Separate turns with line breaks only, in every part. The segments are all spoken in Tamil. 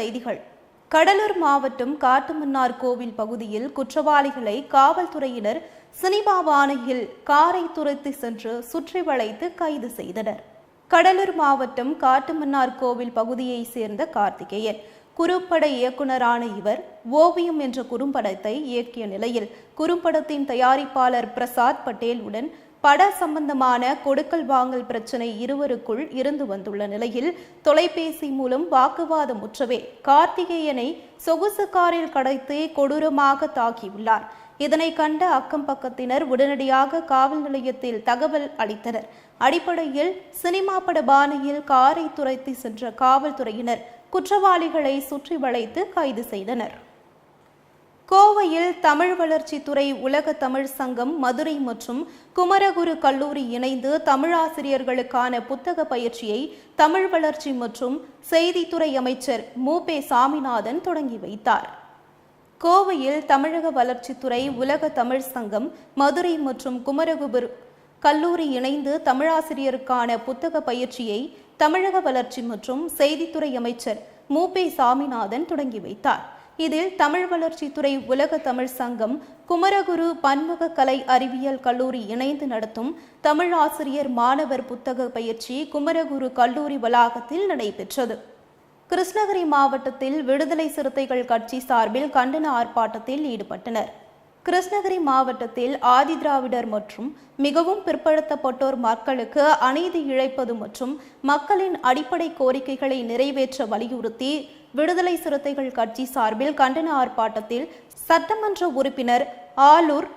செய்திகள். கடலூர் மாவட்டம் காட்டுமன்னார் கோவில் பகுதியில் குற்றவாளிகளை காவல்துறையினர் சினிமாவானையில் காரை துரத்தி சென்று சுற்றி வளைத்து கைது செய்தனர். கடலூர் மாவட்டம் காட்டுமன்னார் கோவில் பகுதியைச் சேர்ந்த கார்த்திகேயன் குறும்பட இயக்குனரான இவர் ஓவியம் என்ற குறும்படத்தை இயக்கிய நிலையில் குறும்படத்தின் தயாரிப்பாளர் பிரசாத் பட்டேல் உடன் பட சம்பந்தமான கொடுக்கல் வாங்கல் பிரச்சனை இருவருக்குள் இருந்து வந்துள்ள நிலையில் தொலைபேசி மூலம் வாக்குவாதம் முற்றவே கார்த்திகேயனை சொகுசு காரில் கடைத்து கொடூரமாக தாக்கியுள்ளார். இதனை கண்ட அக்கம் பக்கத்தினர் உடனடியாக காவல் நிலையத்தில் தகவல் அளித்தனர். அடிப்படையில் சினிமா பட பாணியில் காரை துரைத்து சென்ற காவல்துறையினர் குற்றவாளிகளை சுற்றி வளைத்து கைது செய்தனர். கோவையில் தமிழ் வளர்ச்சித்துறை உலக தமிழ் சங்கம் மதுரை மற்றும் குமரகுரு கல்லூரி இணைந்து தமிழாசிரியர்களுக்கான புத்தக பயிற்சியை தமிழ் வளர்ச்சி மற்றும் செய்தித்துறை அமைச்சர் மு. பே. சாமிநாதன் தொடங்கி வைத்தார். கோவையில் தமிழக வளர்ச்சித்துறை உலக தமிழ் சங்கம் மதுரை மற்றும் குமரகுபுர் கல்லூரி இணைந்து தமிழாசிரியருக்கான புத்தக பயிற்சியை தமிழக வளர்ச்சி மற்றும் செய்தித்துறை அமைச்சர் மு. பே. சாமிநாதன் தொடங்கி வைத்தார். இதில் தமிழ் வளர்ச்சித்துறை உலக தமிழ் சங்கம் குமரகுரு பன்முக கலை அறிவியல் கல்லூரி இணைந்து நடத்தும் தமிழ் ஆசிரியர் மாணவர் புத்தக பயிற்சி குமரகுரு கல்லூரி வளாகத்தில் நடைபெற்றது. கிருஷ்ணகிரி மாவட்டத்தில் விடுதலை சிறுத்தைகள் கட்சி சார்பில் கண்டன ஆர்ப்பாட்டத்தில் ஈடுபட்டனர். கிருஷ்ணகிரி மாவட்டத்தில் ஆதிதிராவிடர் மற்றும் மிகவும் பிற்படுத்தப்பட்டோர் மக்களுக்கு அநீதி இழைப்பது மற்றும் மக்களின் அடிப்படை கோரிக்கைகளை நிறைவேற்ற வலியுறுத்தி விடுதலை சிறுத்தைகள் கட்சி சார்பில் கண்டன ஆர்ப்பாட்டத்தில் சட்டமன்ற உறுப்பினர் ஆலூர்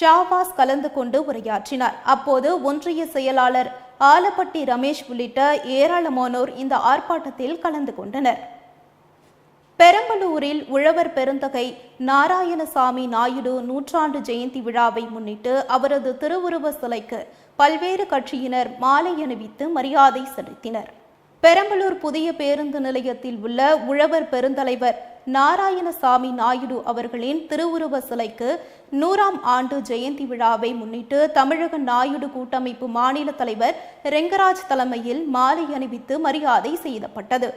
ஷாவாஸ் கலந்து கொண்டு உரையாற்றினார். அப்போது ஒன்றிய செயலாளர் ஆலப்பட்டி ரமேஷ் உள்ளிட்ட ஏராளமானோர் இந்த ஆர்ப்பாட்டத்தில் கலந்து கொண்டனர். பெரம்பலூரில் உழவர் பெருந்தகை நாராயணசாமி நாயுடு நூற்றாண்டு ஜெயந்தி விழாவை முன்னிட்டு அவரது திருவுருவ சிலைக்கு பல்வேறு கட்சியினர் மாலை அணிவித்து மரியாதை செலுத்தினர். பெரம்பலூர் புதிய பேருந்து நிலையத்தில் உள்ள உழவர் பெருந்தலைவர் நாராயணசாமி நாயுடு அவர்களின் திருவுருவ சிலைக்கு நூறாம் ஆண்டு ஜெயந்தி விழாவை முன்னிட்டு தமிழக நாயுடு கூட்டமைப்பு மாநில தலைவர் ரெங்கராஜ் தலைமையில் மாலை அணிவித்து மரியாதை செய்யப்பட்டது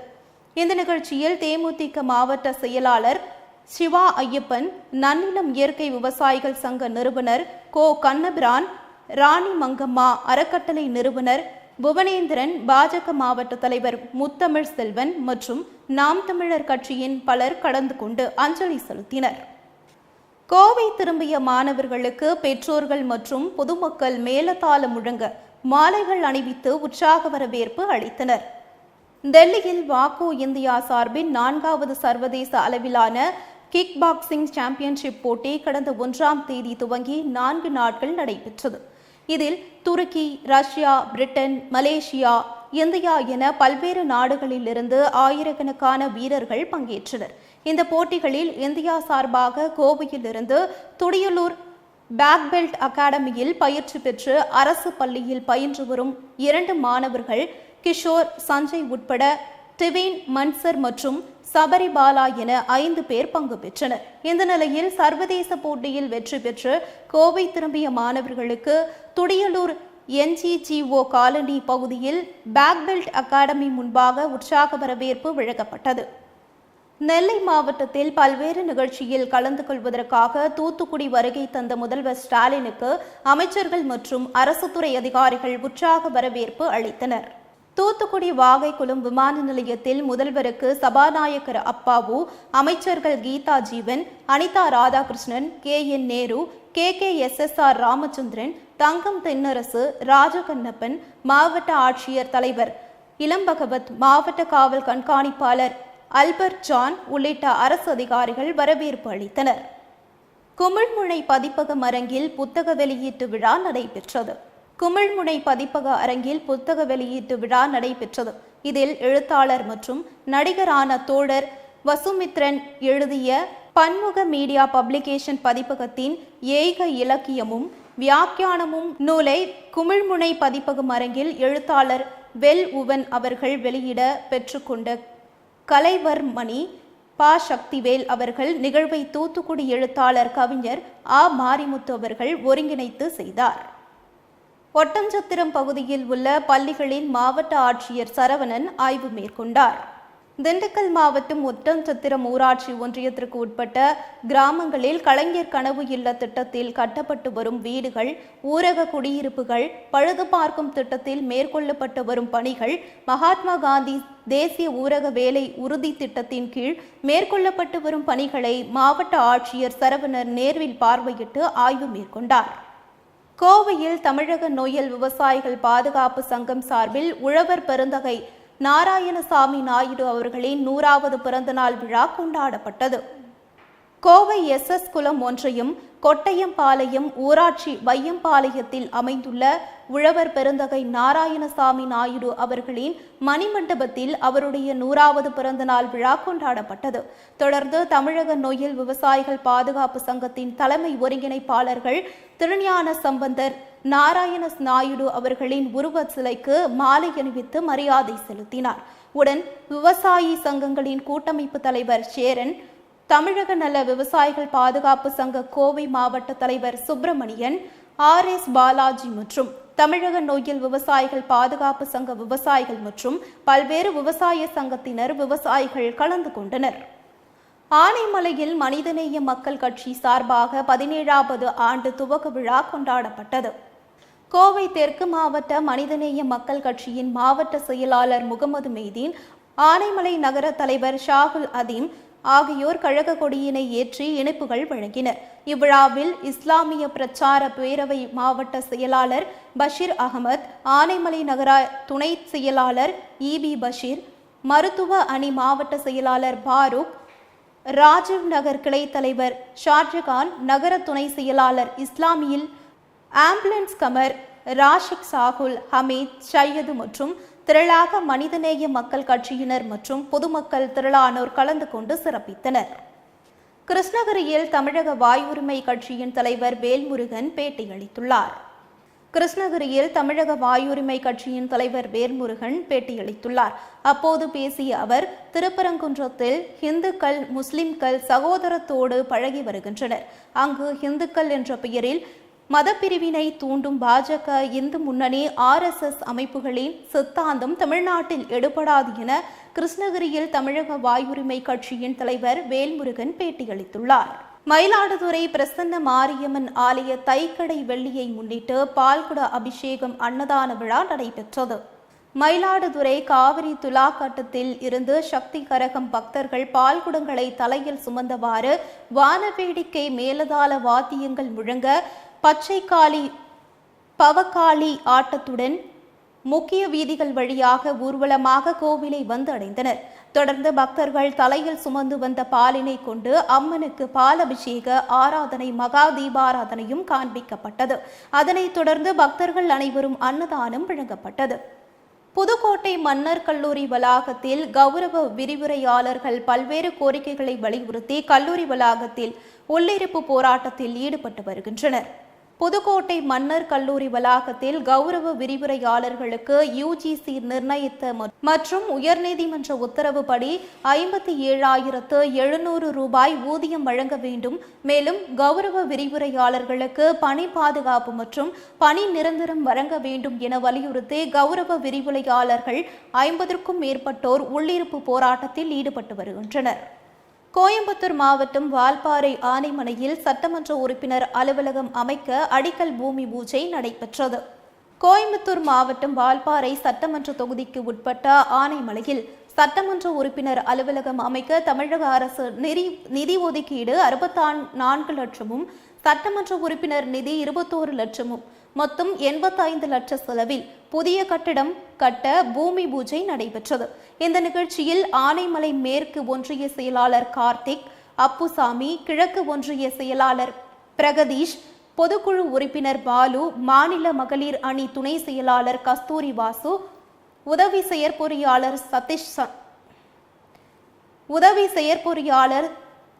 இந்த நிகழ்ச்சியில் தேமுதிக மாவட்ட செயலாளர் சிவா ஐயப்பன் நன்னிலம் இயற்கை விவசாயிகள் சங்க நிறுவனர் கோ கண்ணபிரான் ராணி மங்கம்மா அறக்கட்டளை நிறுவனர் புவனேந்திரன் பாஜக மாவட்ட தலைவர் முத்தமிழ் செல்வன் மற்றும் நாம் தமிழர் கட்சியின் பலர் கலந்து கொண்டு அஞ்சலி செலுத்தினர். கோவை திரும்பிய மாணவர்களுக்கு பெற்றோர்கள் மற்றும் பொதுமக்கள் மேலதாளம் முழங்க மாலைகள் அணிவித்து உற்சாக வரவேற்பு அளித்தனர். டெல்லியில் வாக்கோ இந்தியா சார்பின் நான்காவது சர்வதேச அளவிலான கிக் பாக்ஸிங் சாம்பியன்ஷிப் போட்டி கடந்த ஒன்றாம் தேதி துவங்கி நான்கு நாட்கள் நடைபெற்றது. இதில் துருக்கி ரஷ்யா பிரிட்டன் மலேசியா இந்தியா என பல்வேறு நாடுகளிலிருந்து ஆயிரக்கணக்கான வீரர்கள் பங்கேற்றனர். இந்த போட்டிகளில் இந்தியா சார்பாக கோவையிலிருந்து துடியலூர் பேக்பெல்ட் அகாடமியில் பயிற்சி பெற்று அரசு பள்ளியில் பயின்று வரும் இரண்டு மாணவர்கள் கிஷோர் சஞ்சய் உட்பட டிவின் மன்சர் மற்றும் சபரிபாலா என ஐந்து பேர் பங்கு பெற்றனர். இந்த நிலையில் சர்வதேச போட்டியில் வெற்றி பெற்று கோவை திரும்பிய மாணவர்களுக்கு துடியலூர் என்ஜிஜிஓ காலனி பகுதியில் பேக்பெல்ட் அகாடமி முன்பாக உற்சாக வரவேற்பு வழங்கப்பட்டது. நெல்லை மாவட்டத்தில் பல்வேறு நிகழ்ச்சியில் கலந்து கொள்வதற்காக தூத்துக்குடி வருகை தந்த முதல்வர் ஸ்டாலினுக்கு அமைச்சர்கள் மற்றும் அரசுத்துறை அதிகாரிகள் உற்சாக வரவேற்பு அளித்தனர். தூத்துக்குடி வாகைக்குளம் விமான நிலையத்தில் முதல்வருக்கு சபாநாயகர் அப்பாவு அமைச்சர்கள் Geetha Jeevan Anitha Radhakrishnan K N Nehru K K S S R Ramachandran Thangam Thennarasu Rajakannappan மாவட்ட ஆட்சியர் தலைவர் இளம்பகவத் மாவட்ட காவல் கண்காணிப்பாளர் அல்பர்ட் ஜான் உள்ளிட்ட அரசு அதிகாரிகள் வரவேற்பு அளித்தனர். குமிழ்முனை பதிப்பகம் அரங்கில் புத்தக வெளியீட்டு விழா நடைபெற்றது. குமிழ்முனை பதிப்பக அரங்கில் புத்தக வெளியீட்டு விழா நடைபெற்றது. இதில் எழுத்தாளர் மற்றும் நடிகரான தோழர் வசுமித்ரன் எழுதிய பன்முக மீடியா பப்ளிகேஷன் பதிப்பகத்தின் ஏக இலக்கியமும் வியாக்கியானமும் நூலை குமிழ்முனை பதிப்பகம் அரங்கில் எழுத்தாளர் வெல் உவன் அவர்கள் வெளியிட பெற்றுக்கொண்ட கலைவர்மணி பா. சக்திவேல் அவர்கள் நிகழ்வை தூத்துக்குடி எழுத்தாளர் கவிஞர் ஆ. மாரிமுத்து அவர்கள் ஒருங்கிணைத்து செய்தார். ஒட்டஞ்சத்திரம் பகுதியில் உள்ள பள்ளிகளின் மாவட்ட ஆட்சியர் சரவணன் ஆய்வு மேற்கொண்டார். திண்டுக்கல் மாவட்டம் ஒட்டஞ்சத்திரம் ஊராட்சி ஒன்றியத்திற்கு உட்பட்ட கிராமங்களில் கலைஞர் கனவு இல்ல திட்டத்தில் கட்டப்பட்டு வரும் வீடுகள் ஊரக குடியிருப்புகள் பழுது பார்க்கும் திட்டத்தில் மேற்கொள்ளப்பட்டு வரும் பணிகள் மகாத்மா காந்தி தேசிய ஊரக வேலை உறுதி திட்டத்தின் கீழ் மேற்கொள்ளப்பட்டு வரும் பணிகளை மாவட்ட ஆட்சியர் சரவணர் நேர்வில் பார்வையிட்டு ஆய்வு மேற்கொண்டார். கோவையில் தமிழக நோயல் விவசாயிகள் பாதுகாப்பு சங்கம் சார்பில் உழவர் பெருந்தகை நாராயணசாமி நாயுடு அவர்களின் நூறாவது பிறந்தநாள் விழா கொண்டாடப்பட்டது. கோவை எஸ் எஸ் குளம் ஒன்றையும் கொட்டையம்பாளையம் ஊராட்சி வையம்பாளையத்தில் அமைந்துள்ள உழவர் பெருந்தகை நாராயணசாமி நாயுடு அவர்களின் மணிமண்டபத்தில் அவருடைய நூறாவது பிறந்தநாள் விழா கொண்டாடப்பட்டது. தொடர்ந்து தமிழக நொயில் விவசாயிகள் பாதுகாப்பு சங்கத்தின் தலைமை ஒருங்கிணைப்பாளர்கள் திருஞான சம்பந்தர் நாராயண நாயுடு அவர்களின் உருவ சிலைக்கு மாலை அணிவித்து மரியாதை செலுத்தினார். உடன் விவசாயி சங்கங்களின் கூட்டமைப்பு தலைவர் சேரன் தமிழக நல விவசாயிகள் பாதுகாப்பு சங்க கோவை மாவட்ட தலைவர் சுப்பிரமணியன் ஆர் எஸ் பாலாஜி மற்றும் தமிழக நோயில் விவசாயிகள் பாதுகாப்பு சங்க விவசாயிகள் மற்றும் பல்வேறு விவசாய சங்கத்தினர் விவசாயிகள் கலந்து கொண்டனர். ஆனைமலையில் மனிதநேய மக்கள் கட்சி சார்பாக பதினேழாவது ஆண்டு துவக்க விழா கொண்டாடப்பட்டது. கோவை தெற்கு மாவட்ட மனிதநேய மக்கள் கட்சியின் மாவட்ட செயலாளர் முகமது மெய்தீன் ஆனைமலை நகர தலைவர் ஷாகுல் அதீம் ஆகியோர் கழக கொடியினை ஏற்றி இணைப்புகள் வழங்கினர். இவ்விழாவில் இஸ்லாமிய பிரச்சார பேரவை மாவட்ட செயலாளர் பஷீர் அகமத் ஆனைமலை நகர துணை செயலாளர் இபி பஷீர் மருத்துவ அணி மாவட்ட செயலாளர் பாரூக் ராஜீவ் நகர் கிளை தலைவர் ஷாஜகான் நகர துணை செயலாளர் இஸ்லாமியில் ஆம்புலன்ஸ் கமர் ராஷிக் சாகுல் ஹமீத் சையது மற்றும் திரளாக மனிதநேய மக்கள் கட்சியினர் மற்றும் பொதுமக்கள் திரளானோர் கலந்து கொண்டு சிறப்பித்தனர். கிருஷ்ணகிரியில் தமிழக வாயுரிமை கட்சியின் தலைவர் வேல்முருகன் பேட்டியளித்துள்ளார். கிருஷ்ணகிரியில் தமிழக வாயுரிமை கட்சியின் தலைவர் வேல்முருகன் பேட்டியளித்துள்ளார். அப்போது பேசிய அவர் திருப்பரங்குன்றத்தில் இந்துக்கள் முஸ்லிம்கள் சகோதரத்தோடு பழகி வருகின்றனர். அங்கு இந்துக்கள் என்ற பெயரில் மதப்பிரிவினை தூண்டும் பாஜக இந்து முன்னணி ஆர்எஸ்எஸ் அமைப்புகளின் சித்தாந்தம் தமிழ்நாட்டில் எடுபடாது என கிருஷ்ணகிரியில் தமிழக வாயுரிமை கட்சியின் தலைவர் வேல்முருகன் பேட்டியளித்துள்ளார். மயிலாடுதுறை பிரசன்ன மாரியம்மன் ஆலய தைக்கடை வெள்ளியை முன்னிட்டு பால்குட அபிஷேகம் அன்னதான விழா நடைபெற்றது. மயிலாடுதுறை காவிரி துலாக்கட்டத்தில் இருந்து சக்தி கரகம் பக்தர்கள் பால்குடங்களை தலையில் சுமந்தவாறு வானவேடிக்கை மேலதாள வாத்தியங்கள் முழங்க பச்சைக்காளி பவக்காளி ஆட்டத்துடன் முக்கிய வீதிகள் வழியாக ஊர்வலமாக கோவிலை வந்து அடைந்தனர். தொடர்ந்து பக்தர்கள் தலையில் சுமந்து வந்த பாலினை கொண்டு அம்மனுக்கு பால் அபிஷேக ஆராதனை மகா தீபாராதனையும் காண்பிக்கப்பட்டது. அதனைத் தொடர்ந்து பக்தர்கள் அனைவரும் அன்னதானம் வழங்கப்பட்டது. புதுக்கோட்டை மன்னர் கல்லூரி வளாகத்தில் கௌரவ விரிவுரையாளர்கள் பல்வேறு கோரிக்கைகளை வலியுறுத்தி கல்லூரி வளாகத்தில் உள்ளிருப்பு போராட்டத்தில் ஈடுபட்டு வருகின்றனர். புதுக்கோட்டை மன்னர் கல்லூரி வளாகத்தில் கௌரவ விரிவுரையாளர்களுக்கு யுஜிசி நிர்ணயித்த மற்றும் உயர்நீதிமன்ற உத்தரவுப்படி ஐம்பத்தி ஏழாயிரத்து எழுநூறு ரூபாய் ஊதியம் வழங்க வேண்டும். மேலும் கௌரவ விரிவுரையாளர்களுக்கு பணி பாதுகாப்பு மற்றும் பணி நிரந்தரம் வழங்க வேண்டும் என வலியுறுத்தி கௌரவ விரிவுரையாளர்கள் ஐம்பதற்கும் மேற்பட்டோர் உள்ளிருப்பு போராட்டத்தில் ஈடுபட்டு வருகின்றனர். கோயம்புத்தூர் மாவட்டம் வால்பாறை ஆனைமனையில் சட்டமன்ற உறுப்பினர் அலுவலகம் அமைக்க அடிக்கல் பூமி பூஜை நடைபெற்றது. கோயம்புத்தூர் மாவட்டம் வால்பாறை சட்டமன்ற தொகுதிக்கு உட்பட்ட ஆனைமலையில் சட்டமன்ற உறுப்பினர் அலுவலகம் அமைக்க தமிழக அரசு நிதி நிதி ஒதுக்கீடு அறுபத்தான் நான்கு லட்சமும் சட்டமன்ற உறுப்பினர் நிதி இருபத்தோரு லட்சமும் மொத்தம் எண்பத்தைந்து லட்ச செலவில் புதிய கட்டிடம் கட்ட பூமி பூஜை நடைபெற்றது. இந்த நிகழ்ச்சியில் ஆனைமலை மேற்கு ஒன்றிய செயலாளர் கார்த்திக் அப்புசாமி கிழக்கு ஒன்றிய செயலாளர் பிரகதீஷ் பொதுக்குழு உறுப்பினர் பாலு மாநில மகளிர் அணி துணை செயலாளர் கஸ்தூரி வாசு உதவி செயற்பொறியாளர் சதீஷ் உதவி செயற்பொறியாளர்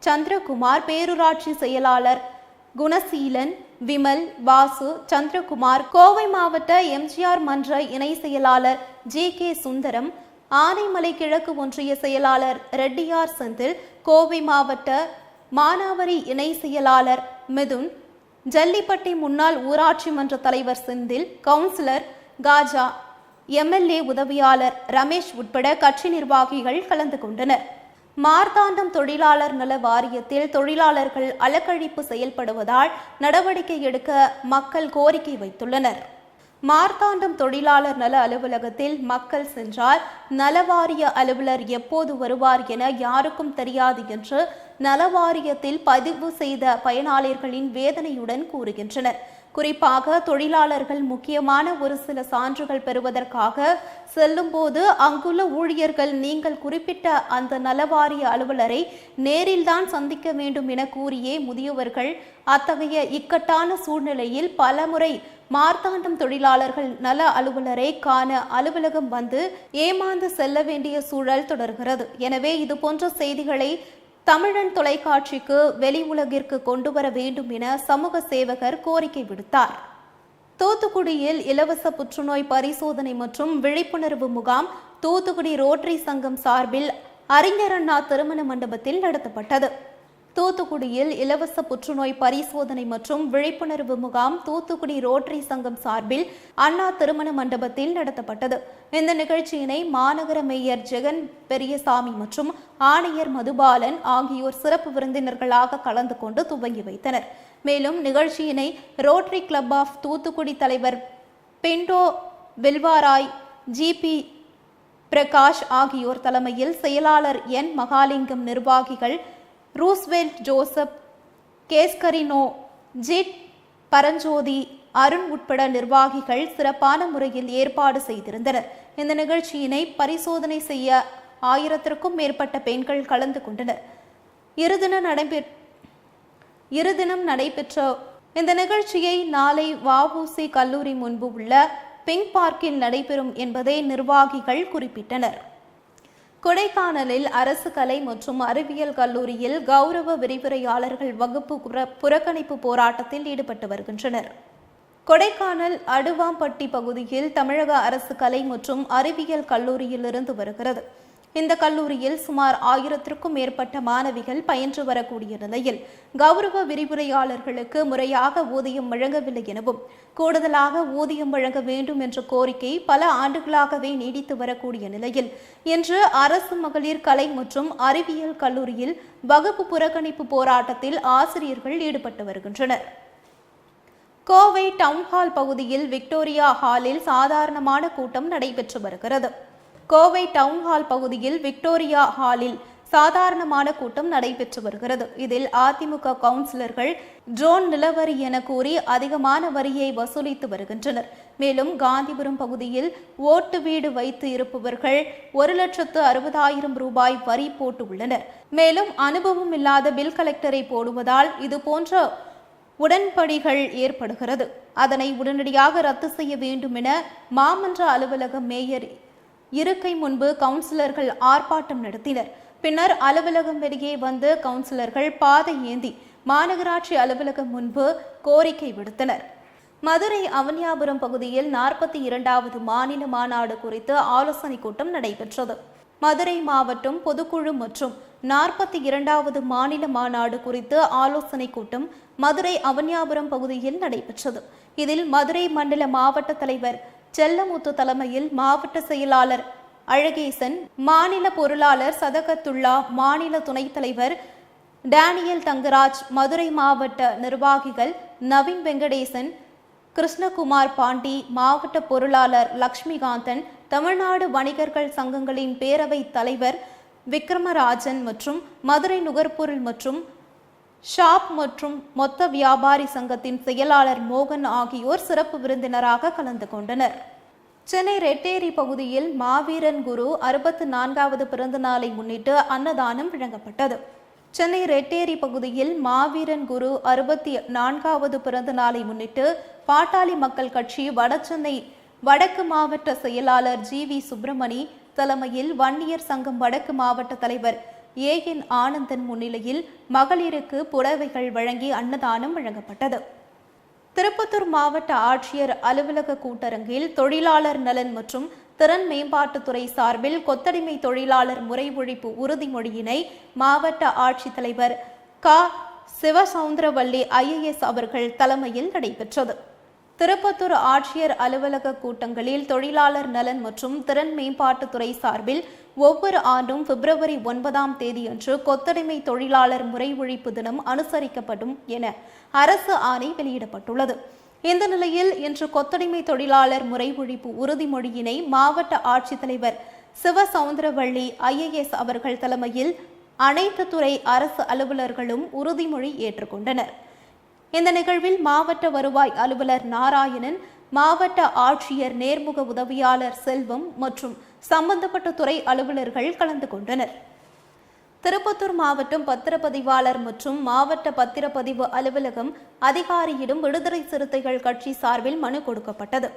சந்திரகுமார் பேரூராட்சி செயலாளர் குணசீலன் விமல் வாசு சந்திரகுமார் கோவை மாவட்ட எம்ஜிஆர் மன்ற இணை செயலாளர் ஜி கே சுந்தரம் ஆனைமலை கிழக்கு ஒன்றிய செயலாளர் ரெட்டியார் செந்தில் கோவை மாவட்ட மானாவரி இணை செயலாளர் மிதுன் ஜல்லிப்பட்டி முன்னாள் ஊராட்சி மன்ற தலைவர் செந்தில் கவுன்சிலர் காஜா எம்எல்ஏ உதவியாளர் ரமேஷ் உட்பட கட்சி நிர்வாகிகள் கலந்து கொண்டனர். மார்த்தாண்டம் தொழிலாளர் நல வாரியத்தில் தொழிலாளர்கள் அலக்கழிப்பு செயல்படுவதால் நடவடிக்கை எடுக்க மக்கள் கோரிக்கை வைத்துள்ளனர். மார்த்தாண்டம் தொழிலாளர் நல அலுவலகத்தில் மக்கள் சென்றால் நலவாரிய அலுவலர் எப்போது வருவார் என யாருக்கும் தெரியாது என்று நலவாரியத்தில் பதிவு செய்த பயனாளர்களின் வேதனையுடன் கூறுகின்றனர். குறிப்பாக தொழிலாளர்கள் முக்கியமான ஒரு சில சான்றுகள் பெறுவதற்காக செல்லும்போது அங்குள்ள ஊழியர்கள் நீங்கள் குறிப்பிட்ட அந்த நலவாரிய அலுவலரை நேரில்தான் சந்திக்க வேண்டும் என கூறியே முதியவர்கள். அத்தகைய இக்கட்டான சூழ்நிலையில் பலமுறை மார்த்தாண்டம் தொழிலாளர்கள் நல அலுவலரை காண அலுவலகம் வந்து ஏமாந்து செல்ல வேண்டிய சூழல் தொடர்கிறது. எனவே இதுபோன்ற செய்திகளை தமிழன் தொலைக்காட்சிக்கு வெளி உலகிற்கு கொண்டு வர வேண்டும் என சமூக சேவகர் கோரிக்கை விடுத்தார். தூத்துக்குடியில் இலவச புற்றுநோய் பரிசோதனை மற்றும் விழிப்புணர்வு முகாம் தூத்துக்குடி ரோட்டரி சங்கம் சார்பில் அறிஞர் அண்ணா திருமண மண்டபத்தில் நடத்தப்பட்டது. தூத்துக்குடியில் இலவச புற்றுநோய் பரிசோதனை மற்றும் விழிப்புணர்வு முகாம் தூத்துக்குடி ரோட்டரி சங்கம் சார்பில் அண்ணா திருமண மண்டபத்தில் நடத்தப்பட்டது. இந்த நிகழ்ச்சியினை மாநகர மேயர் ஜெகன் பெரியசாமி மற்றும் ஆணையர் மதுபாலன் ஆகியோர் சிறப்பு விருந்தினர்களாக கலந்து கொண்டு துவங்கி வைத்தனர். மேலும் நிகழ்ச்சியினை ரோட்டரி கிளப் ஆஃப் தூத்துக்குடி தலைவர் பிண்டோ வில்வாராய் ஜிபி பிரகாஷ் ஆகியோர் தலைமையில் செயலாளர் என் மகாலிங்கம் நிர்வாகிகள் ரூஸ்வெல்ட் ஜோசப் கேஸ்கரினோ ஜிட் பரஞ்சோதி அருண் உட்பட நிர்வாகிகள் சிறப்பான முறையில் ஏற்பாடு செய்திருந்தனர். இந்த நிகழ்ச்சியினை பரிசோதனை செய்ய ஆயிரத்திற்கும் மேற்பட்ட பெண்கள் கலந்து கொண்டனர். இருதின நடைபெற் இருதினம் நடைபெற்ற இந்த நிகழ்ச்சியை நாளை வஉசி கல்லூரி முன்பு உள்ள பிங்க் பார்க்கில் நடைபெறும் என்பதை நிர்வாகிகள் குறிப்பிட்டனர். கொடைக்கானலில் அரசு கலை மற்றும் அறிவியல் கல்லூரியில் கௌரவ விரிவுரையாளர்கள் வகுப்பு புற- புறக்கணிப்பு போராட்டத்தில் ஈடுபட்டு வருகின்றனர். கொடைக்கானல் அடுவாம்பட்டி பகுதியில் தமிழக அரசு கலை மற்றும் அறிவியல் கல்லூரியில் இருந்து வருகிறது. இந்த கல்லூரியில் சுமார் ஆயிரத்திற்கும் மேற்பட்ட மாணவிகள் பயின்று வரக்கூடிய நிலையில் கௌரவ விரிவுரையாளர்களுக்கு முறையாக ஊதியம் வழங்கவில்லை எனவும் கூடுதலாக ஊதியம் வழங்க வேண்டும் என்ற கோரிக்கை பல ஆண்டுகளாகவே நீடித்து வரக்கூடிய நிலையில் இன்று அரசு மகளிர் கலை மற்றும் அறிவியல் கல்லூரியில் வகுப்பு புறக்கணிப்பு போராட்டத்தில் ஆசிரியர்கள் ஈடுபட்டு வருகின்றனர். கோவை டவுன்ஹால் பகுதியில் விக்டோரியா ஹாலில் சாதாரணமான கூட்டம் நடைபெற்று வருகிறது. கோவை டவுன்ஹால் பகுதியில் விக்டோரியா ஹாலில் சாதாரணமான கூட்டம் நடைபெற்று வருகிறது. இதில் அதிமுக கவுன்சிலர்கள் ட்ரோன் நிலவரி என கூறி அதிகமான வரியை வசூலித்து வருகின்றனர். மேலும் காந்திபுரம் பகுதியில் ஓட்டு வீடு வைத்து இருப்பவர்கள் ஒரு லட்சத்து அறுபதாயிரம் ரூபாய் வரி போட்டு உள்ளனர் மேலும் அனுபவம் இல்லாத பில் கலெக்டரை போடுவதால் இது போன்ற உடன்படிகள் ஏற்படுகிறது. அதனை உடனடியாக ரத்து செய்ய வேண்டும் என மாமன்ற அலுவலக மேயர் இருக்கை முன்பு கவுன்சிலர்கள் ஆர்ப்பாட்டம் நடத்தினர். பின்னர் அலுவலகம் வெளியே வந்து கவுன்சிலர்கள் பாதை ஏந்தி மாநகராட்சி அலுவலகம் முன்பு கோரிக்கை விடுத்தனர். மதுரை அவன்யாபுரம் பகுதியில் நாற்பத்தி இரண்டாவது மாநில மாநாடு குறித்து ஆலோசனைக் கூட்டம் நடைபெற்றது. மதுரை மாவட்டம் பொதுக்குழு மற்றும் நாற்பத்தி இரண்டாவது மாநில மாநாடு குறித்து ஆலோசனைக் கூட்டம் மதுரை அவன்யாபுரம் பகுதியில் நடைபெற்றது. இதில் மதுரை மண்டல மாவட்ட தலைவர் செல்லமுத்து தலைமையில் மாவட்ட செயலாளர் அழகேசன் மாநில பொருளாளர் சதகத்துல்லா மாநில துணைத் தலைவர் டேனியல் தங்கராஜ் மதுரை மாவட்ட நிர்வாகிகள் நவீன் வெங்கடேசன் கிருஷ்ணகுமார் பாண்டி மாவட்ட பொருளாளர் லக்ஷ்மிகாந்தன் தமிழ்நாடு வணிகர்கள் சங்கங்களின் பேரவைத் தலைவர் விக்ரமராஜன் மற்றும் மதுரை நுகர்பொருள் மற்றும் ஷாப் மற்றும் மொத்த வியாபாரி சங்கத்தின் செயலாளர் மோகன் ஆகியோர் சிறப்பு விருந்தினராக கலந்து கொண்டனர். சென்னை ரெட்டேரி பகுதியில் மாவீரன் குரு அறுபத்து நான்காவது பிறந்த நாளை முன்னிட்டு அன்னதானம் வழங்கப்பட்டது. சென்னை ரெட்டேரி பகுதியில் மாவீரன் குரு அறுபத்தி நான்காவது பிறந்த நாளை முன்னிட்டு பாட்டாளி மக்கள் கட்சி வடசென்னை வடக்கு மாவட்ட செயலாளர் ஜி வி சுப்பிரமணி தலைமையில் வன்னியர் சங்கம் வடக்கு மாவட்ட தலைவர் ஏ என் ஆனந்தன் முன்னிலையில் மகளிருக்கு புடவைகள் வழங்கி அன்னதானம் வழங்கப்பட்டது. திருப்பத்தூர் மாவட்ட ஆட்சியர் அலுவலக கூட்டரங்கில் தொழிலாளர் நலன் மற்றும் திறன் மேம்பாட்டுத்துறை சார்பில் கொத்தடிமை தொழிலாளர் முறை ஒழிப்பு உறுதிமொழியினை மாவட்ட ஆட்சித்தலைவர் க. சிவசவுந்தரவல்லி ஐஏஎஸ் அவர்கள் தலைமையில் நடைபெற்றது. திருப்பத்தூர் ஆட்சியர் அலுவலக கூட்டங்களில் தொழிலாளர் நலன் மற்றும் திறன் மேம்பாட்டுத்துறை சார்பில் ஒவ்வொரு ஆண்டும் பிப்ரவரி ஒன்பதாம் தேதியன்று கொத்தடிமை தொழிலாளர் முறை ஒழிப்பு தினம் அனுசரிக்கப்படும் என அரசு ஆணை வெளியிடப்பட்டுள்ளது. இந்த நிலையில் இன்று கொத்தடிமை தொழிலாளர் முறை ஒழிப்பு உறுதிமொழியினை மாவட்ட ஆட்சித்தலைவர் சிவசவுந்தரவள்ளி ஐஏஎஸ் அவர்கள் தலைமையில் அனைத்து துறை அரசு அலுவலர்களும் உறுதிமொழி ஏற்றுக்கொண்டனர். இந்த நிகழ்வில் மாவட்ட வருவாய் அலுவலர் நாராயணன் மாவட்ட ஆட்சியர் நேர்முக உதவியாளர் செல்வம் மற்றும் சம்பந்தப்பட்ட துறை அலுவலர்கள் கலந்து கொண்டனர். திருப்பத்தூர் மாவட்டம் பத்திரப்பதிவாளர் மற்றும் மாவட்ட பத்திரப்பதிவு அலுவலகம் அதிகாரியிடம் விடுதலை சிறுத்தைகள் கட்சி சார்பில் மனு கொடுக்கப்பட்டது.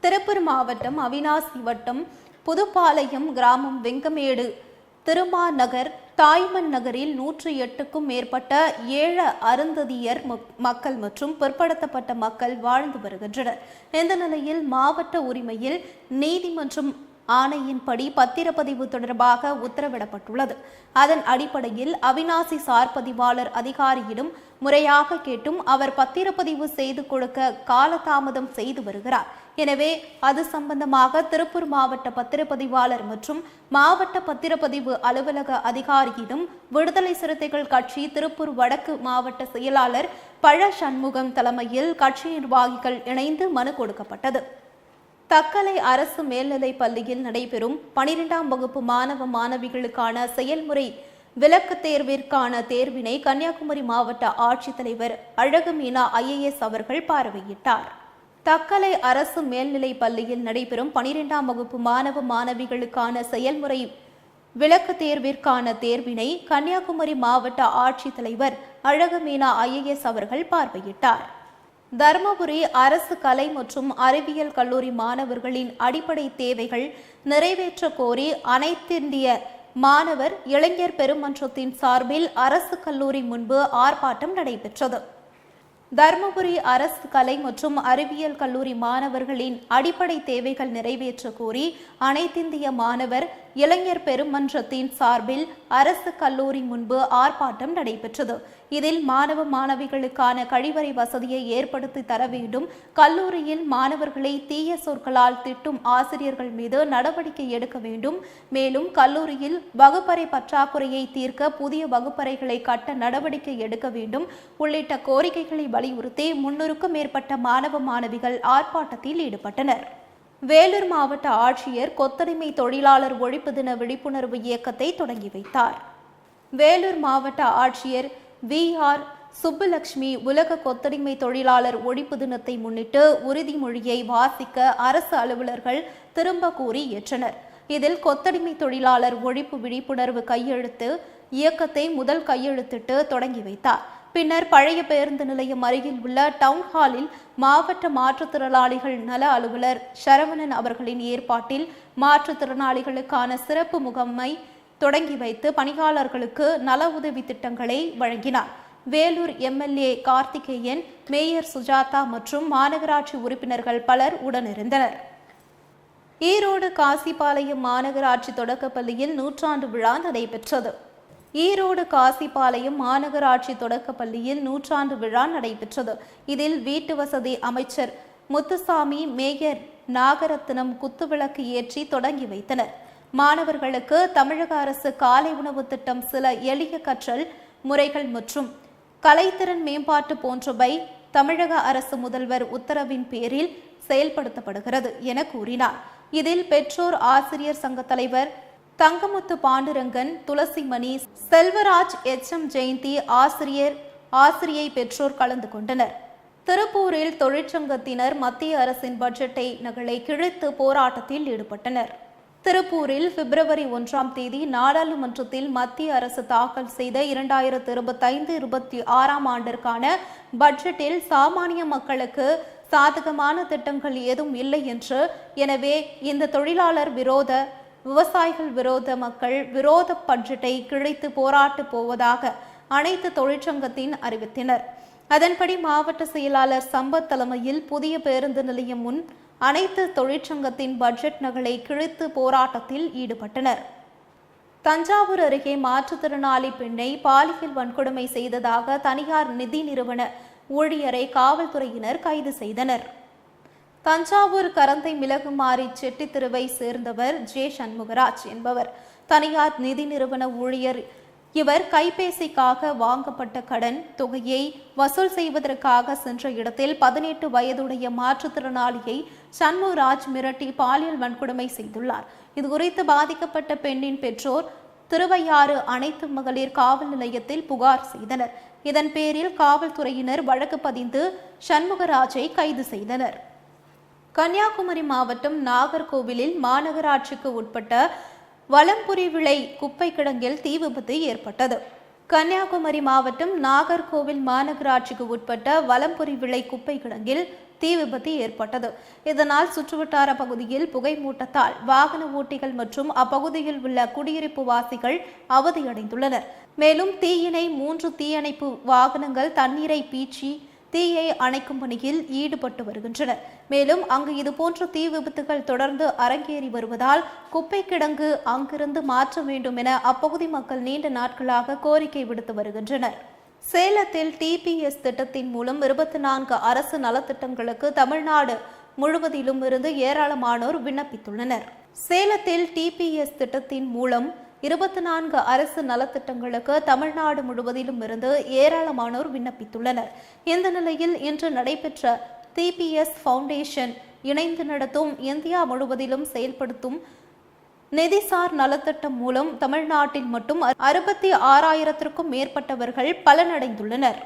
திருப்பூர் மாவட்டம் அவினாசி வட்டம் புதுப்பாளையம் கிராமம் வெங்கமேடு திருமாநகர் தாய்மன் நகரில் நூற்றி எட்டுக்கும் மேற்பட்ட ஏழ அருந்ததியர் மக்- மக்கள் மற்றும் பிற்படுத்தப்பட்ட மக்கள் வாழ்ந்து வருகின்றனர். இந்த நிலையில் மாவட்ட உரிமையில் நீதிமன்றம் ஆணையின்படி பத்திரப்பதிவு தொடர்பாக உத்தரவிடப்பட்டுள்ளது. அதன் அடிப்படையில் அவினாசி சார் பதிவாளர் அதிகாரியிடம் முறையாக கேட்டும் அவர் பத்திரப்பதிவு செய்து கொடுக்க காலதாமதம் செய்து வருகிறார். எனவே அது சம்பந்தமாக திருப்பூர் மாவட்ட பத்திரப்பதிவாளர் மற்றும் மாவட்ட பத்திரப்பதிவு அலுவலக அதிகாரியிடம் விடுதலை சிறுத்தைகள் கட்சி திருப்பூர் வடக்கு மாவட்ட செயலாளர் பழ சண்முகம் தலைமையில் கட்சி நிர்வாகிகள் இணைந்து மனு கொடுக்கப்பட்டது. தக்கலை அரசு மேல்நிலைப் பள்ளியில் நடைபெறும் பனிரெண்டாம் வகுப்பு மாணவ மாணவிகளுக்கான செயல்முறை விலக்குத் தேர்விற்கான தேர்வினை கன்னியாகுமரி மாவட்ட ஆட்சித்தலைவர் அழகு மீனா ஐஏஎஸ் அவர்கள் பார்வையிட்டார். தக்கலை அரசு மேல்நிலைப் பள்ளியில் நடைபெறும் பனிரெண்டாம் வகுப்பு மாணவ மாணவிகளுக்கான செயல்முறை விளக்கு தேர்விற்கான தேர்வினை கன்னியாகுமரி மாவட்ட ஆட்சித்தலைவர் அழகு மீனா ஐஏஎஸ் அவர்கள் பார்வையிட்டார். தருமபுரி அரசு கலை மற்றும் அறிவியல் கல்லூரி மாணவர்களின் அடிப்படை தேவைகள் நிறைவேற்ற கோரி அனைத்திந்திய மாணவர் இளைஞர் பெருமன்றத்தின் சார்பில் அரசு கல்லூரி முன்பு ஆர்ப்பாட்டம் நடைபெற்றது. தருமபுரி அரசு கலை மற்றும் அறிவியல் கல்லூரி மாணவர்களின் அடிப்படை தேவைகள் நிறைவேற்ற கோரி அனைத்திந்திய மாணவர் இளைஞர் பெருமன்றத்தின் சார்பில் அரசு கல்லூரி முன்பு ஆர்ப்பாட்டம் நடைபெற்றது. இதில் மாணவ மாணவிகளுக்கான கழிவறை வசதியை ஏற்படுத்தி தர வேண்டும். கல்லூரியில் மாணவர்களை தீய சொற்களால் திட்டும் ஆசிரியர்கள் மீது நடவடிக்கை எடுக்க வேண்டும். மேலும் கல்லூரியில் வகுப்பறை பற்றாக்குறையை தீர்க்க புதிய வகுப்பறைகளை கட்ட நடவடிக்கை எடுக்க வேண்டும். உள்ளிட்ட கோரிக்கைகளை வலியுறுத்தி முன்னூறுக்கும் மேற்பட்ட மாணவ மாணவிகள் ஆர்ப்பாட்டத்தில் ஈடுபட்டனர். வேலூர் மாவட்ட ஆட்சியர் கொத்தடிமை தொழிலாளர் ஒழிப்பு தின விழிப்புணர்வு இயக்கத்தை தொடங்கி வைத்தார். வேலூர் மாவட்ட ஆட்சியர் வி. ஆர். சுப்புலட்சுமி உலக கொத்தடிமை தொழிலாளர் ஒழிப்பு தினத்தை முன்னிட்டு உறுதிமொழியை வாசிக்க அரசு அலுவலர்கள் திரும்ப கூறி ஏற்றனர். இதில் கொத்தடிமை தொழிலாளர் ஒழிப்பு விழிப்புணர்வு கையெழுத்து இயக்கத்தை முதல் கையெழுத்திட்டு தொடங்கி வைத்தார். பின்னர் பழைய பேருந்து நிலையம் அருகில் உள்ள டவுன் ஹாலில் மாவட்ட மாற்றுத்திறனாளிகள் நல அலுவலர் சரவணன் அவர்களின் ஏற்பாட்டில் மாற்றுத்திறனாளிகளுக்கான சிறப்பு முகமை தொடங்கி வைத்து பணியாளர்களுக்கு நல உதவி திட்டங்களை வழங்கினார். வேலூர் எம்எல்ஏ கார்த்திகேயன் மேயர் சுஜாதா மற்றும் மாநகராட்சி உறுப்பினர்கள் பலர் உடனிருந்தனர். ஈரோடு காசிபாளையம் மாநகராட்சி தொடக்கப்பள்ளியில் நூற்றாண்டு விழா நடைபெற்றது. ஈரோடு காசிபாளையம் மாநகராட்சி தொடக்கப்பள்ளியில் நூற்றாண்டு விழா நடைபெற்றது. இதில் வீட்டு வசதி அமைச்சர் முத்துசாமி மேயர் நாகரத்னம் குத்துவிளக்கு ஏற்றி தொடங்கி வைத்தனர். மாணவர்களுக்கு தமிழக அரசு காலை உணவு திட்டம் சில எளிய கற்றல் முறைகள் மற்றும் கலைத்திறன் மேம்பாட்டு போன்றவை தமிழக அரசு முதல்வர் உத்தரவின் பேரில் செயல்படுத்தப்படுகிறது என கூறினார். இதில் பெற்றோர் ஆசிரியர் சங்க தலைவர் தங்கமுத்து பாண்டுரங்கன் துளசிமணி செல்வராஜ் எச். எம். ஜெயந்தி ஆசிரியர் ஆசிரியை பெற்றோர் கலந்து கொண்டனர். திருப்பூரில் தொழிற்சங்கத்தினர் மத்திய அரசின் பட்ஜெட்டை நகலை கிழித்து போராட்டத்தில் ஈடுபட்டனர். திருப்பூரில் பிப்ரவரி ஒன்றாம் தேதி நாடாளுமன்றத்தில் மத்திய அரசு தாக்கல் செய்த இரண்டாயிரத்து இருபத்தைந்து இருபத்தி ஆறாம் ஆண்டிற்கான பட்ஜெட்டில் சாமானிய மக்களுக்கு சாதகமான திட்டங்கள் ஏதும் இல்லை என்று எனவே இந்த தொழிலாளர் விரோத விவசாயிகள் விரோத மக்கள் விரோத பட்ஜெட்டை கிழித்து போராட்டு போவதாக அனைத்து தொழிற்சங்கத்தின் அறிவித்தனர். அதன்படி மாவட்ட செயலாளர் சம்பத் தலைமையில் புதிய பேருந்து நிலையம் முன் அனைத்து தொழிற்சங்கத்தின் பட்ஜெட் நகலை கிழித்து போராட்டத்தில் ஈடுபட்டனர். தஞ்சாவூர் அருகே மாற்றுத்திறனாளி பெண்ணை பாலியல் வன்கொடுமை செய்ததாக தனியார் நிதி நிறுவன ஊழியரை காவல்துறையினர் கைது செய்தனர். தஞ்சாவூர் கரந்தை மிளகுமாரி செட்டித்திருவை சேர்ந்தவர் ஜே சண்முகராஜ் என்பவர். தனியார் நிதி நிறுவன ஊழியர். இவர் கைபேசிக்காக வாங்கப்பட்ட கடன் தொகையை வசூல் செய்வதற்காக சென்ற இடத்தில் பதினெட்டு வயதுடைய மாற்றுத்திறனாளியை சண்முகராஜ் மிரட்டி பாலியல் வன்கொடுமை செய்துள்ளார். இதுகுறித்து பாதிக்கப்பட்ட பெண்ணின் பெற்றோர் திருவையாறு அனைத்து மகளிர் காவல் நிலையத்தில் புகார் செய்தனர். இதன் பேரில் காவல்துறையினர் வழக்கு பதிந்து சண்முகராஜை கைது செய்தனர். கன்னியாகுமரி மாவட்டம் நாகர்கோவிலில் மாநகராட்சிக்கு உட்பட்ட வலம்புரி விளை குப்பை கிடங்கில் தீ விபத்து ஏற்பட்டது. கன்னியாகுமரி மாவட்டம் நாகர்கோவில் மாநகராட்சிக்கு உட்பட்ட வலம்புரி விளை குப்பை கிடங்கில் தீ விபத்து ஏற்பட்டது. இதனால் சுற்றுவட்டார பகுதியில் புகை மூட்டத்தால் வாகன ஓட்டிகள் மற்றும் அப்பகுதியில் உள்ள குடியிருப்பு வாசிகள் அவதியடைந்துள்ளனர். மேலும் தீயினை மூன்று தீயணைப்பு வாகனங்கள் தண்ணீரை பீச்சி தீயை அணைக்கும் பணியில் ஈடுபட்டு வருகின்றனர். மேலும் அங்கு இதுபோன்ற தீ விபத்துகள் தொடர்ந்து அரங்கேறி வருவதால் குப்பை கிடங்கு அங்கிருந்து மாற்ற வேண்டும் என அப்பகுதி மக்கள் நீண்ட நாட்களாக கோரிக்கை விடுத்து வருகின்றனர். சேலத்தில் டிபிஎஸ் திட்டத்தின் மூலம் இருபத்தி நான்கு அரசு நலத்திட்டங்களுக்கு தமிழ்நாடு முழுவதிலும் இருந்து ஏராளமானோர் விண்ணப்பித்துள்ளனர். சேலத்தில் டிபிஎஸ் திட்டத்தின் மூலம் இருபத்தி நான்கு அரசு நலத்திட்டங்களுக்கு தமிழ்நாடு முழுவதிலும் இருந்து ஏராளமானோர் விண்ணப்பித்துள்ளனர். இந்த நிலையில் இன்று நடைபெற்ற டிபிஎஸ் ஃபவுண்டேஷன் இணைந்து நடத்தும் இந்தியா முழுவதிலும் செயல்படுத்தும் நிதிசார் நலத்திட்டம் மூலம் தமிழ்நாட்டில் மட்டும் அறுபத்தி ஆறாயிரத்திற்கும் மேற்பட்டவர்கள் பலனடைந்துள்ளனர்.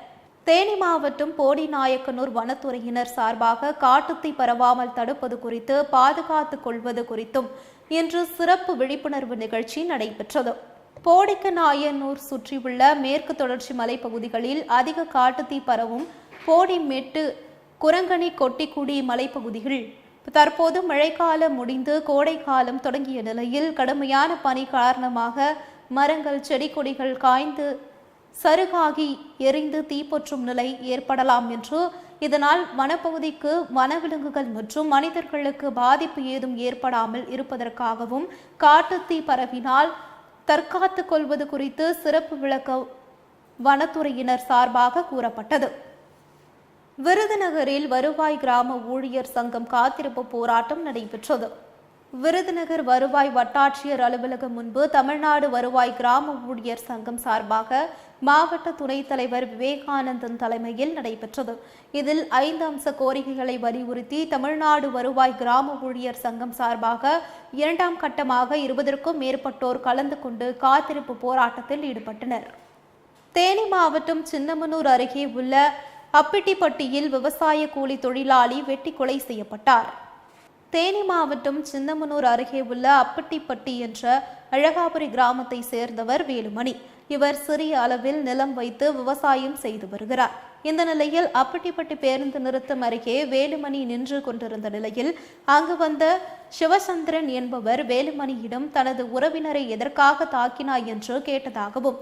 தேனி மாவட்டம் போடிநாயக்கனூர் வனத்துறையினர் சார்பாக காட்டுத்தீ பரவாமல் தடுப்பது குறித்து பாதுகாத்துக் கொள்வது குறித்தும் இன்று சிறப்பு விழிப்புணர்வு நிகழ்ச்சி நடைபெற்றது. போடிக்கநாயனூர் சுற்றியுள்ள மேற்கு தொடர்ச்சி மலைப்பகுதிகளில் அதிக காட்டுத்தீ பரவும் போடி மெட்டு குரங்கணி கொட்டிக்குடி மலைப்பகுதிகள். தற்போது மழைக்காலம் முடிந்து கோடைக்காலம் தொடங்கிய நிலையில் கடுமையான பனி காரணமாக மரங்கள் செடி கொடிகள் காய்ந்து சருகாகி எரிந்து தீப்பற்றும் நிலை ஏற்படலாம் என்று இதனால் வனப்பகுதிக்கு வனவிலங்குகள் மற்றும் மனிதர்களுக்கு பாதிப்பு ஏதும் ஏற்படாமல் இருப்பதற்காகவும் காட்டுத்தீ பரவினால் தற்காத்துக் கொள்வது குறித்து சிறப்பு விளக்க வனத்துறையினர் சார்பாக கூறப்பட்டது. விருதுநகரில் வருவாய் கிராம ஊழியர் சங்கம் காத்திருப்பு போராட்டம் நடைபெற்றது. விருதுநகர் வருவாய் வட்டாட்சியர் அலுவலகம் முன்பு தமிழ்நாடு வருவாய் கிராம ஊழியர் சங்கம் சார்பாக மாவட்ட துணைத் தலைவர் விவேகானந்தன் தலைமையில் நடைபெற்றது. இதில் ஐந்து அம்ச கோரிக்கைகளை வலியுறுத்தி தமிழ்நாடு வருவாய் கிராம ஊழியர் சங்கம் சார்பாக இரண்டாம் கட்டமாக இருபதற்கும் மேற்பட்டோர் கலந்து கொண்டு காத்திருப்பு போராட்டத்தில் ஈடுபட்டனர். தேனி மாவட்டம் சின்னமனூர் அருகே உள்ள அப்பிட்டிப்பட்டியில் விவசாய கூலி தொழிலாளி வெட்டி கொலை செய்யப்பட்டார். தேனி மாவட்டம் சின்னமனூர் அருகே உள்ள அப்பட்டிப்பட்டி என்ற அழகாபுரி கிராமத்தை சேர்ந்தவர் வேலுமணி. இவர் சிறிய அளவில் நிலம் வைத்து விவசாயம் செய்து வருகிறார். இந்த நிலையில் அப்பட்டிப்பட்டி பேருந்து நிறுத்தம் அருகே வேலுமணி நின்று கொண்டிருந்த நிலையில் அங்கு வந்த சிவசந்திரன் என்பவர் வேலுமணியிடம் தனது உறவினரை எதற்காக தாக்கினாய் என்று கேட்டதாகவும்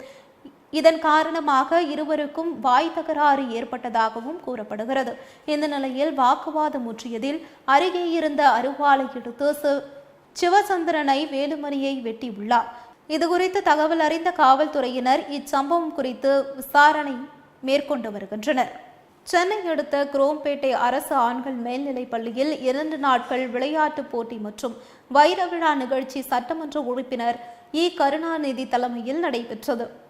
இதன் காரணமாக இருவருக்கும் வாய் தகராறு ஏற்பட்டதாகவும் கூறப்படுகிறது. இந்த நிலையில் வாக்குவாதம் முற்றியதில் அருகே இருந்த அருவாளை எடுத்து சி- சிவசந்திரனை வேலுமணியை வெட்டியுள்ளார். இதுகுறித்து தகவல் அறிந்த காவல்துறையினர் இச்சம்பவம் குறித்து விசாரணை மேற்கொண்டு வருகின்றனர். சென்னை அடுத்த குரோம்பேட்டை அரசு ஆண்கள் மேல்நிலைப் பள்ளியில் இரண்டு நாட்கள் விளையாட்டுப் போட்டி மற்றும் வைர விழா நிகழ்ச்சி சட்டமன்ற உறுப்பினர் இ. கருணாநிதி தலைமையில் நடைபெற்றது.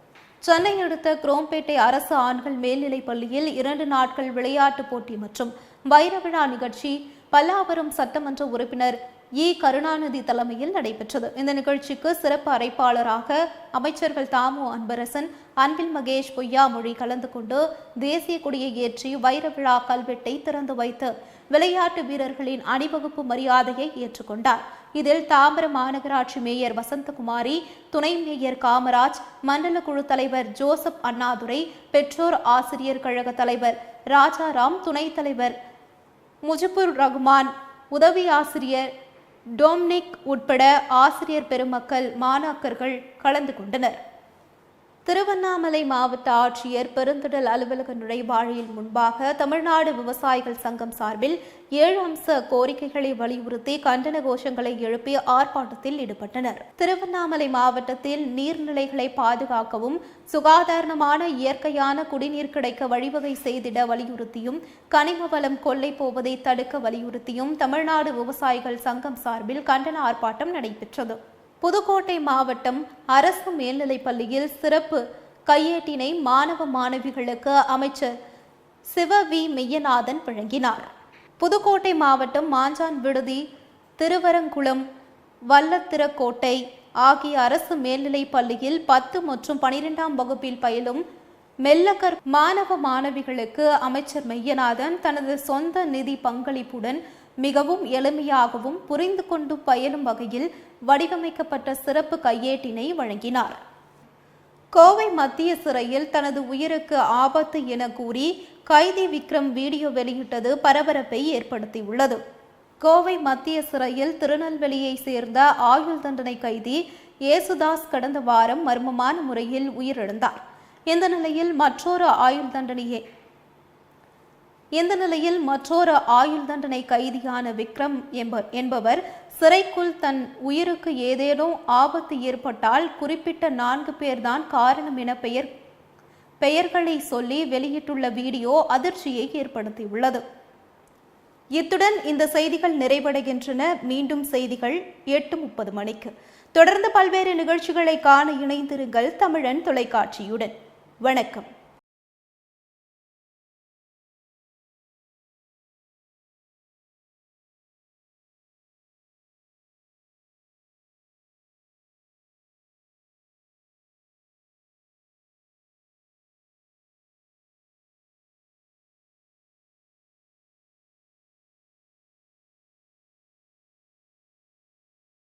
சென்னை அடுத்த குரோம்பேட்டை அரசு ஆண்கள் மேல்நிலைப் பள்ளியில் இரண்டு நாட்கள் விளையாட்டுப் போட்டி மற்றும் வைர விழா நிகழ்ச்சி பல்லாவரம் சட்டமன்ற உறுப்பினர் இ. கருணாநிதி தலைமையில் நடைபெற்றது. இந்த நிகழ்ச்சிக்கு சிறப்பு அழைப்பாளராக அமைச்சர்கள் தாமு அன்பரசன் அன்பில் மகேஷ் பொய்யாமொழி கலந்து கொண்டு தேசிய கொடியை ஏற்றி வைர விழா கல்வெட்டை திறந்து வைத்து விளையாட்டு வீரர்களின் அணிவகுப்பு மரியாதையை ஏற்றுக்கொண்டார். இதில் தாம்பரம் மாநகராட்சி மேயர் வசந்தகுமாரி துணை மேயர் காமராஜ் மண்டல குழு தலைவர் ஜோசப் அண்ணாதுரை பெற்றோர் ஆசிரியர் கழக தலைவர் ராஜாராம் துணைத் தலைவர் முஜிபுர் ரகுமான் உதவி ஆசிரியர் டோம்னிக் உட்பட ஆசிரியர் பெருமக்கள் மாணாக்கர்கள் கலந்து கொண்டனர். திருவண்ணாமலை மாவட்ட ஆட்சியர் பெருந்திடல் அலுவலக நுழைவாழியில் முன்பாக தமிழ்நாடு விவசாயிகள் சங்கம் சார்பில் ஏழு அம்ச கோரிக்கைகளை வலியுறுத்தி கண்டன கோஷங்களை எழுப்பி ஆர்ப்பாட்டத்தில் ஈடுபட்டனர். திருவண்ணாமலை மாவட்டத்தில் நீர்நிலைகளை பாதுகாக்கவும் சுகாதாரமான இயற்கையான குடிநீர் கிடைக்க வழிவகை செய்திட வலியுறுத்தியும் கனிம வளம் கொள்ளை போவதை தடுக்க வலியுறுத்தியும் தமிழ்நாடு விவசாயிகள் சங்கம் சார்பில் கண்டன ஆர்ப்பாட்டம் நடைபெற்றது. புதுக்கோட்டை மாவட்டம் அரசு மேல்நிலைப் பள்ளியில் சிறப்பு கையேட்டினை மாணவ மாணவிகளுக்கு அமைச்சர் சிவ வி மெய்யநாதன் வழங்கினார். புதுக்கோட்டை மாவட்டம் மாஞ்சான் விடுதி திருவரங்குளம் வல்லத்திரக்கோட்டை ஆகிய அரசு மேல்நிலைப் பள்ளியில் பத்து மற்றும் பனிரெண்டாம் வகுப்பில் பயிலும் மெல்லக்கர் மாணவ மாணவிகளுக்கு அமைச்சர் மெய்யநாதன் தனது சொந்த நிதி பங்களிப்புடன் மிகவும் எளிமையாகவும் புரிந்து கொண்டு பயனும் வகையில் வடிவமைக்கப்பட்ட சிறப்பு கையேட்டினை வழங்கினார். கோவை மத்திய சிறையில் தனது உயிருக்கு ஆபத்து என கூறி கைதி விக்ரம் வீடியோ வெளியிட்டது பரபரப்பை ஏற்படுத்தியுள்ளது. கோவை மத்திய சிறையில் திருநெல்வேலியை சேர்ந்த ஆயுள் தண்டனை கைதி ஏசுதாஸ் கடந்த வாரம் மர்மமான முறையில் உயிரிழந்தார். இந்த நிலையில் மற்றொரு ஆயுள் தண்டனையை இந்த நிலையில் மற்றொரு ஆயுள் தண்டனை கைதியான விக்ரம் என்பவர் சிறைக்குள் தன் உயிருக்கு ஏதேனும் ஆபத்து ஏற்பட்டால் குறிப்பிட்ட நான்கு பேர்தான் காரணம் என பெயர் பெயர்களை சொல்லி வெளியிட்டுள்ள வீடியோ அதிர்ச்சியை ஏற்படுத்தியுள்ளது. இத்துடன் இந்த செய்திகள் நிறைவடைகின்றன. மீண்டும் செய்திகள் எட்டு முப்பது மணிக்கு. தொடர்ந்து பல்வேறு நிகழ்ச்சிகளை காண இணைந்திருங்கள் தமிழன் தொலைக்காட்சியுடன். வணக்கம்.